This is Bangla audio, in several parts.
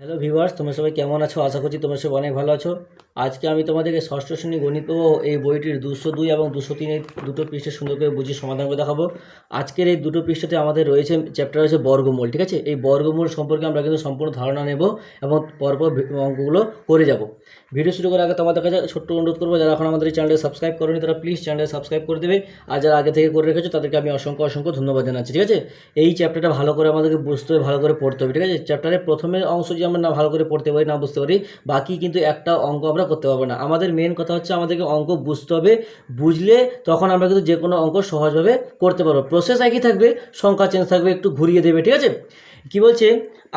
হ্যালো ভিউয়ার্স তোমরা সবাই কেমন আছো? আশা করছি তোমরা সবাই অনেক ভালো আছো। আজকে আমি তোমাদেরকে ষষ্ঠ শ্রেণি গণিত ও এই বইটির দুশো দুই এবং দুশো তিনের দুটো পৃষ্ঠে সুন্দর করে বুঝিয়ে সমাধান করে দেখাবো। আজকের এই দুটো পৃষ্ঠাতে আমাদের রয়েছে চ্যাপ্টার রয়েছে বর্গমূল, ঠিক আছে? এই বর্গমূল সম্পর্কে আমরা কিন্তু সম্পূর্ণ ধারণা নেব এবং পরপর অঙ্কগুলো করে যাব। ভিডিও শুরু করার আগে তোমাদের কাছে ছোট্ট অনুরোধ করব, যারা এখন আমাদের এই চ্যানেলটি সাবস্ক্রাইব করোনি, তারা প্লিজ চ্যানেলে সাবস্ক্রাইব করে দেবে। আর যারা আগে থেকে করে রেখেছো, তাদেরকে আমি অসংখ্য অসংখ্য ধন্যবাদ জানাচ্ছি, ঠিক আছে? এই চ্যাপ্টারটা ভালো করে আমাদেরকে বুঝতে হবে, ভালো করে পড়তে হবে, ঠিক আছে? চ্যাপ্টারের প্রথমের অংশ যদি আমরা না ভালো করে পড়তে পারি, না বুঝতে পারি, বাকি কিন্তু একটা অঙ্ক আমরা করতে পারব না। আমাদের মেন কথা হচ্ছে আমাদেরকে অঙ্ক বুঝতে হবে, বুঝলে তখন আমরা কিন্তু যে কোনো অঙ্ক সহজভাবে করতে পারব। প্রসেস একই থাকবে, সংখ্যা চেঞ্জ থাকবে, একটু ঘুরিয়ে দেবে, ঠিক আছে? কি বলছে?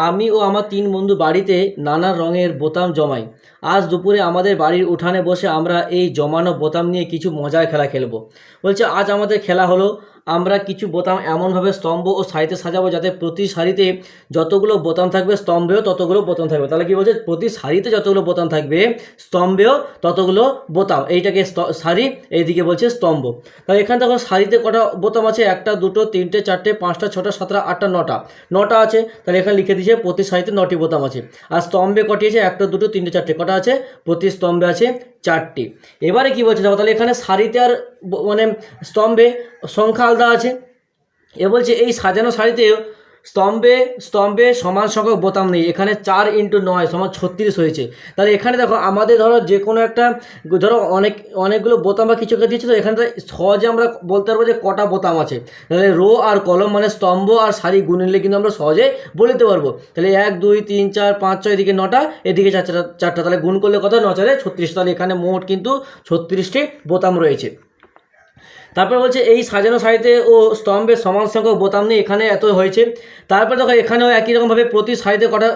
আমি ও আমার তিন বন্ধু বাড়িতে নানা রঙের বোতাম জমাই। আজ দুপুরে আমাদের বাড়ির উঠানে বসে আমরা এই জমানো বোতাম নিয়ে কিছু মজার খেলা খেলব। বলছে, আজ আমাদের খেলা হলো আমরা কিছু বোতাম এমনভাবে স্তম্ভ ও সারিতে সাজাবো যাতে প্রতি সারিতে যতগুলো বোতাম থাকবে স্তম্ভেও ততগুলো বোতাম থাকবে। তাহলে কি বলছে? প্রতি সারিতে যতগুলো বোতাম থাকবে স্তম্ভেও ততগুলো বোতাম। এইটাকে সারি, এইদিকে বলছে স্তম্ভ। তাহলে এখানে দেখো সারিতে কটা বোতাম আছে? একটা, দুটো, তিনটে, চারটে, পাঁচটা, ছটা, সাতটা, আটটা, নটা। নটা আছে। তাহলে এখানে লিখে দিয়েছে প্রতি সারিতে নটি বোতাম আছে। আর স্তম্ভে কটি আছে? একটা, দুটো, তিনটে, চারটে। কটা আছে? প্রতি স্তম্ভে আছে চারটি। এবারে কি বলছে দেখো, তাহলে এখানে শাড়িতে আর মানে স্তম্ভে সংখ্যা আলাদা আছে। এ বলছে এই সাজানো সারিতে স্তম্ভে স্তম্ভে সমান সংখ্যক বোতাম নেই। এখানে চার ইন্টু নয় সমান ছত্রিশ হয়েছে। তাহলে এখানে দেখো, আমাদের ধরো যে কোনো একটা, ধরো অনেক, অনেকগুলো বোতাম বা কিছু দিয়েছে, তো এখানে সহজে আমরা বলতে পারব যে কটা বোতাম আছে। তাহলে রো আর কলম মানে স্তম্ভ আর সারি নিলে কিন্তু আমরা সহজে বলে দিতে পারব। তাহলে এক, দুই, তিন, চার, পাঁচ, ছয়, এদিকে নটা, এদিকে চারটা চারটা। তাহলে গুণ করলে কত? ন চারে ছত্রিশ। তাহলে এখানে মোট কিন্তু ছত্রিশটি বোতাম রয়েছে। তারপর বলছে, এই সাজানো সারিতে ও স্তম্ভের সমান সংখ্যক বোতাম নিয়ে এখানে এত হয়েছে। তারপর দেখো, এখানেও একই রকমভাবে প্রতি সারিতে কটা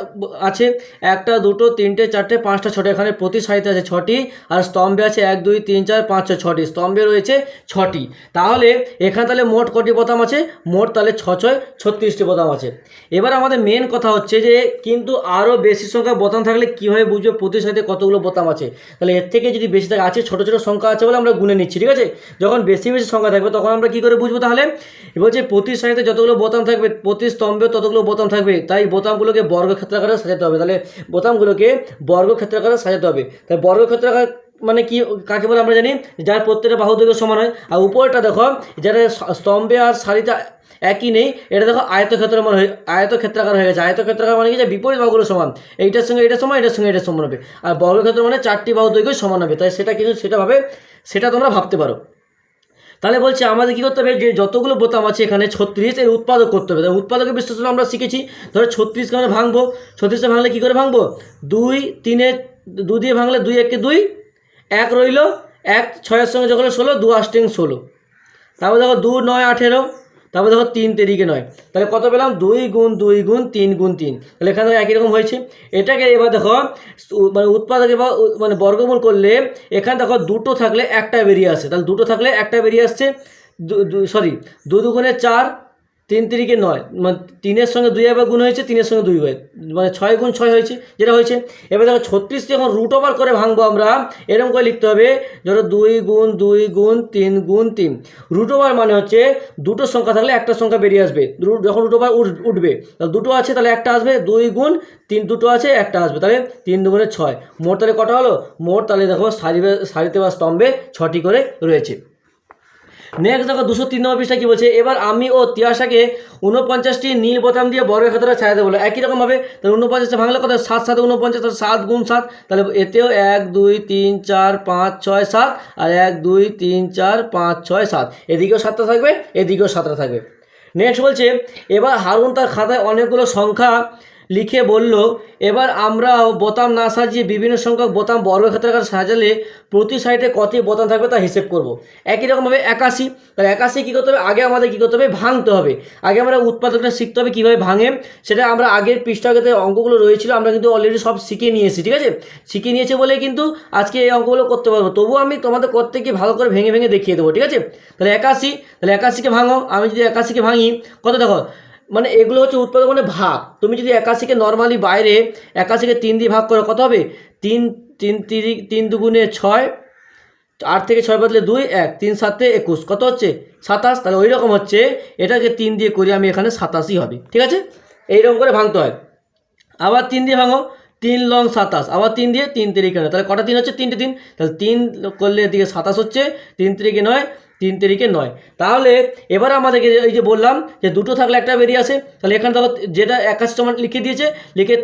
আছে? একটা, দুটো, তিনটে, চারটে, পাঁচটা, ছটা। এখানে প্রতি সারিতে আছে ছটি আর স্তম্ভে আছে এক, দুই, তিন, চার, পাঁচ, ছয়, ছটি। স্তম্ভে রয়েছে ছটি। তাহলে এখানে তাহলে মোট কটি বোতাম আছে? মোট তাহলে ছ, ছয়, ছত্রিশটি বোতাম আছে। এবার আমাদের মেন কথা হচ্ছে যে, কিন্তু আরও বেশি সংখ্যা বোতাম থাকলে কীভাবে বুঝব প্রতি সারিতে কতগুলো বোতাম আছে? তাহলে এর থেকে যদি বেশি থাকে, আছে ছোটো ছোটো সংখ্যা আছে বলে আমরা গুনে নিচ্ছি, ঠিক আছে? যখন বেশি বেশি সংখ্যা থাকবে, তখন আমরা কী করে বুঝব তাহলে? বলছে প্রতি সারিতে যতগুলো বোতাম থাকবে প্রতি স্তম্ভে ততগুলো বোতাম থাকবে, তাই বোতামগুলোকে বর্গক্ষেত্রাকারে সাজাতে হবে। তাহলে বোতামগুলোকে বর্গক্ষেত্রাকারে সাজাতে হবে। তাই বর্গক্ষেত্রাকার মানে কি, কাকে বলে আমরা জানি? যার প্রত্যেকটা বাহু দৈর্ঘ্য সমান হয়। আর উপরটা দেখো যারা স্তম্ভে আর সারিতে একই নেই, এটা দেখো আয়তক্ষেত্র মানে হয়ে, আয়তক্ষেত্রাকার হয়ে গেছে। আয়তক্ষেত্রাকার মানে কি যে বিপরীত বাহুগুলো সমান। এইটার সঙ্গে এটা সমান, এটার সঙ্গে এটা সমান হবে। আর বর্গক্ষেত্র মানে চারটি বাহু দৈর্ঘ্য সমান হবে। তাই সেটা কিন্তু সেটা ভাবে, সেটা তোমরা ভাবতে পারো। তাহলে বলছে, আমাদের কী করতে হবে? যে যতগুলো বোতাম আছে এখানে ছত্রিশ এর উৎপাদক করতে হবে। উৎপাদক উৎপাদকের বিশ্লেষণ আমরা শিখেছি। ধরো ছত্রিশকে আমরা ভাঙবো? ছত্রিশে ভাঙলে কী করে ভাঙবো? দুই, তিনে, দু দিয়ে ভাঙলে দুই, একে দুই, এক রইল, এক, ছয়ের সঙ্গে যখন ষোলো, দু আষ্টিং ষোলো। তারপর দেখো দু, নয়, আঠেরো তারপর দেখো তিন তেরিকে নয়। তাহলে কত পেলাম? দুই গুণ দুই গুণ তিন গুণ তিন। তাহলে এখানে একই রকম হয়েছে। এটাকে এবার দেখো মানে উৎপাদকে এবার মানে বর্গমূল করলে এখানে দেখো দুটো থাকলে একটা বেরিয়ে আসে। তাহলে দুটো থাকলে একটা বেরিয়ে আসছে। সরি দু দুগুণে চার তিন তিরিকে নয় মানে তিনের সঙ্গে দুই একবার গুণ হয়েছে, তিনের সঙ্গে দুই হয় মানে ছয় গুণ ছয় হয়েছে, যেটা হয়েছে। এবার দেখো ছত্রিশ যখন রুট ওভার করে ভাঙবো আমরা, এরকম করে লিখতে হবে। ধরো দুই গুণ দুই গুণ, তিন গুণ, তিন। রুট ওভার মানে হচ্ছে দুটো সংখ্যা থাকলে একটা সংখ্যা বেরিয়ে আসবে। যখন রুট ওভার উঠবে দুটো আছে, তাহলে একটা আসবে, দুই গুণ, তিন দুটো আছে, একটা আসবে। তাহলে তিন দুগুণে ছয়। মোট তাহলে কটা হলো? মোট তাহলে দেখো সারি সারিতে বা স্তম্ভে ছটি করে রয়েছে। নেক্সট দেখো দুশো তিন নম্বর পৃষ্ঠা কী বলছে? এবার আমি ও তিয়াশাকে উনপঞ্চাশটি নীল বোতাম দিয়ে বর্গক্ষেত্রে ছায়াতে বলো। একই রকমভাবে তাহলে উনপঞ্চাশটা ভাঙলে কত? সাত সাত উনপঞ্চাশ সাত গুণ সাত, তাহলে এতেও এক, দুই, তিন, চার, পাঁচ, ছয়, সাত, আর এক, দুই, তিন, চার, পাঁচ, ছয়, সাত। এদিকেও সাতটা থাকবে, এদিকেও সাতটা থাকবে। নেক্সট বলছে, এবার হারুন তার খাতায় অনেকগুলো সংখ্যা লিখে বলল, এবার আমরা বোতাম না সাজিয়ে বিভিন্ন সংখ্যক বোতাম বর্গক্ষেত্রাকার সাজালে প্রতি সাইডে কতই বোতাম থাকবে তা হিসেব করব। একই রকমভাবে একাশি। তাহলে একাশি কী করতে হবে? আগে আমাদের কী করতে হবে? ভাঙতে হবে। আগে আমরা উৎপাদকটা শিখতে হবে কীভাবে ভাঙে। সেটা আমরা আগের পৃষ্ঠাগতে অঙ্কগুলো রয়েছিল, আমরা কিন্তু অলরেডি সব শিখে নিয়েছি, ঠিক আছে? শিখে নিয়েছে বলে কিন্তু আজকে এই অঙ্কগুলো করতে পারব। তবুও আমি তোমাদের করতে গিয়ে ভালো করে ভেঙে ভেঙে দেখিয়ে দেবো, ঠিক আছে? তাহলে একাশি, তাহলে একাশিকে ভাঙো। আমি যদি একাশিকে ভাঙি, কত দেখো? মানে এগুলো হচ্ছে উৎপাদক মানে ভাগ। তুমি যদি একাশিকে নর্মালি বাইরে একাশিকে তিন দিয়ে ভাগ করো, কত হবে? তিন তিন তিরি তিন দুগুণে ছয়, আট থেকে ছয় বদলে দুই, এক, তিন, সাতে, একুশ, কত হচ্ছে? সাতাশ। তাহলে ওই রকম হচ্ছে, এটাকে তিন দিয়ে করি আমি, এখানে সাতাশই হবে, ঠিক আছে? এইরকম করে ভাঙতে হয়। আবার তিন দিয়ে ভাঙো, তিন লং সাতাশ, আবার তিন দিয়ে তিন তিরিকে নয়, তাহলে কটা তিন হচ্ছে? তিনটে তিন। তাহলে তিন করলে এদিকে সাতাশ হচ্ছে, তিন তিরিকে নয় তিন তিরিকে নয়। তাহলে এবার আমাদেরকে এই যে বললাম যে দুটো থাকলে একটা বেরিয়ে আসে, তাহলে এখানে দেখো যেটা একাশ সমান লিখে দিয়েছে, লিখে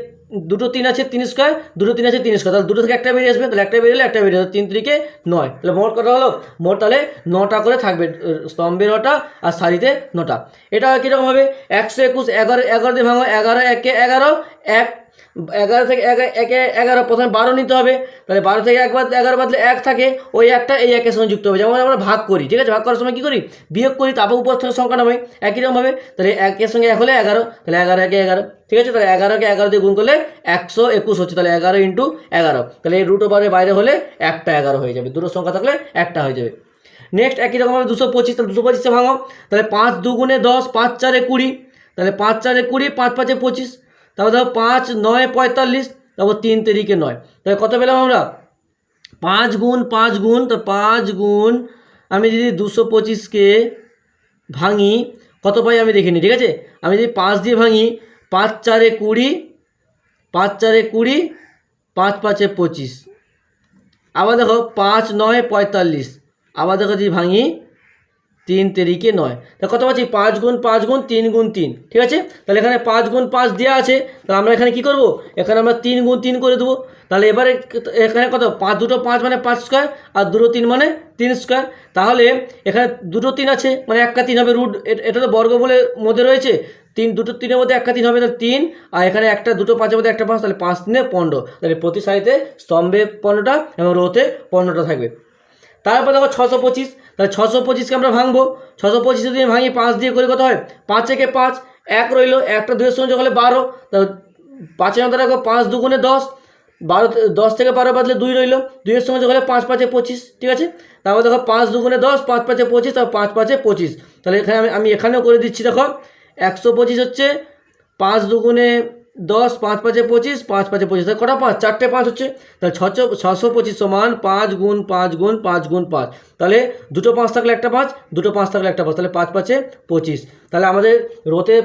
দুটো তিন আছে তিন স্কোয়ার দুটো তিন আছে তিন স্কোয়ার তাহলে দুটো থেকে একটা বেরিয়ে আসবে, তাহলে একটা বেরিয়ে একটা বেরিয়ে তিন তিরিকে নয়। তাহলে মোট কটা হলো? মোট তাহলে নটা করে থাকবে, স্তম্ভে নটা আর সারিতে নটা। এটা কীরকম হবে? একশো একুশ, এগারো এগারো দিয়ে ভাঙো, এগারো, একে এগারো, এক এগারো থেকে একে এগারো, প্রথমে বারো নিতে হবে। তাহলে বারো থেকে একবার, এগারো বাদলে এক থাকে, ওই একটা এই একের সঙ্গে যুক্ত হবে। যেমন আমরা ভাগ করি, ঠিক আছে? ভাগ করার সময় কী করি? বিয়োগ করি, তারপর উপর থেকে সংখ্যা নামে একই রকমভাবে, তাহলে একের সঙ্গে এক হলে এগারো, তাহলে এগারো, একে এগারো, ঠিক আছে? তাহলে এগারোকে এগারো দিয়ে গুণ করলে একশো একুশ হচ্ছে। তাহলে এগারো ইন্টু এগারো, তাহলে এই রুট ওভারের বাইরে হলে একটা এগারো হয়ে যাবে। দুটো সংখ্যা থাকলে একটা হয়ে যাবে। নেক্সট একই রকমভাবে দুশো পঁচিশ, তাহলে দুশো পঁচিশে ভাঙো। তাহলে পাঁচ দুগুণে দশ, পাঁচ চারে কুড়ি, তাহলে পাঁচ চারে কুড়ি, পাঁচ পাঁচে পঁচিশ তারপর ধরো পাঁচ, নয়, পঁয়তাল্লিশ, তারপর তিন তারিখে নয়। তাহলে কত পেলাম আমরা? পাঁচ গুণ পাঁচ গুণ, তো পাঁচ গুণ আমি যদি দুশো পঁচিশকে ভাঙি, কত পাই আমি দেখিনি ঠিক আছে? আমি যদি পাঁচ দিয়ে ভাঙি, পাঁচ চারে কুড়ি, পাঁচ চারে কুড়ি, পাঁচ পাঁচে পঁচিশ। আবার দেখো পাঁচ, নয়, পঁয়তাল্লিশ। আবার দেখো যদি ভাঙি তিন তেরিকে নয়। তা কত পাচ্ছি? পাঁচ গুণ পাঁচ গুণ তিন গুণ তিন। ঠিক আছে? তাহলে এখানে পাঁচ গুণ পাঁচ দেওয়া আছে। তাহলে আমরা এখানে কি করব? এখানে আমরা তিন গুণ তিন করে দেবো। তাহলে এবারে এখানে কত? পাঁচ দুটো পাঁচ মানে পাঁচ স্কোয়ার আর দুটো তিন মানে তিন স্কোয়ার তাহলে এখানে দুটো তিন আছে মানে একটা তিন হবে রুট এটা তো বর্গমূলের মধ্যে রয়েছে। তিন দুটো তিনের মধ্যে একটা তিন হবে তাহলে তিন। আর এখানে একটা দুটো পাঁচের মধ্যে একটা পাঁচ, তাহলে পাঁচ তিনে পনেরো। তাহলে প্রতি সারিতে স্তম্ভে পনেরোটা এবং রোতে পনেরোটা থাকবে। তারপর দেখো ছশো পঁচিশ, তাহলে ছশো পঁচিশকে আমরা ভাঙবো। ছশো পঁচিশ যদি ভাঙি, পাঁচ দিয়ে করে কত হয়? পাঁচ একে পাঁচ, এক রইল, একটা দুইয়ের সঙ্গে হলে বারো। পাঁচের মধ্যে রাখো পাঁচ দুগুণে দশ, বারো দশ থেকে বারো বাদলে দুই রইল। দুইয়ের সঙ্গে হলে পাঁচ পাঁচে পঁচিশ, ঠিক আছে? তারপর দেখো পাঁচ দুগুণে দশ, পাঁচ পাঁচে পঁচিশ, তারপর পাঁচ পাঁচে পঁচিশ। তাহলে এখানে আমি আমি এখানেও করে দিচ্ছি, দেখো। একশো পঁচিশ হচ্ছে পাঁচ দুগুণে দশ, পাঁচ, পাঁচে পঁচিশ, পাঁচ, পাঁচে পঁচিশ। তাহলে কটা পাঁচ? চারটে পাঁচ হচ্ছে। তাহলে ছশো ছশো পঁচিশ সমান পাঁচ গুণ পাঁচ গুণ পাঁচ গুণ, পাঁচ। তাহলে দুটো পাঁচ থাকলে একটা পাঁচ, দুটো পাঁচ থাকলে একটা পাঁচ। তাহলে পাঁচ, পাঁচে পঁচিশ। তাহলে আমাদের রোতে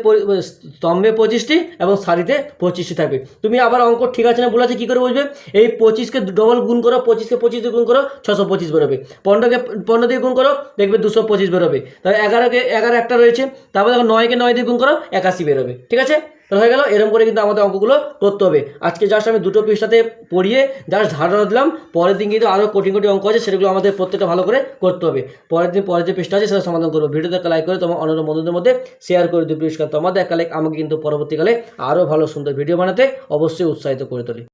স্তম্ভে পঁচিশটি এবং সারিতে পঁচিশটি থাকবে। তুমি আবার অঙ্ক ঠিক আছে না বলেছে কী করে বুঝবে? এই পঁচিশকে ডবল গুণ করো, পঁচিশকে পঁচিশ গুণ করো, ছশো পঁচিশ বেরোবে। পনেরোকে, পনেরো দিয়ে গুণ করো, দেখবে দুশো পঁচিশ বেরোবে। তাহলে এগারোকে, এগারো একটা রয়েছে, তারপর দেখো নয়কে নয় দিয়ে গুণ করো, একাশি বেরোবে। ঠিক আছে? তাহলে হয়ে গেল এরকম করে কিন্তু আমাদের অঙ্কগুলো করতে হবে। আজকে জাস্ট আমি দুটো পৃষ্ঠাতে পড়িয়ে জাস্ট ধারণা দিলাম, পরের দিন কিন্তু আরও কঠিন কঠিন অঙ্ক আছে, সেগুলো আমাদের প্রত্যেকটা ভালো করে করতে হবে। পরের দিন পরের যে পৃষ্ঠা আছে, সেটা সমাধান করব। ভিডিওতে লাইক করে তোমার অন্য বন্ধুদের মধ্যে শেয়ার করে দিও পরিষ্কার তোমাদের একটা লাইক আমাকে কিন্তু পরবর্তীকালে আরও ভালো সুন্দর ভিডিও বানাতে অবশ্যই উৎসাহিত করে তোলে।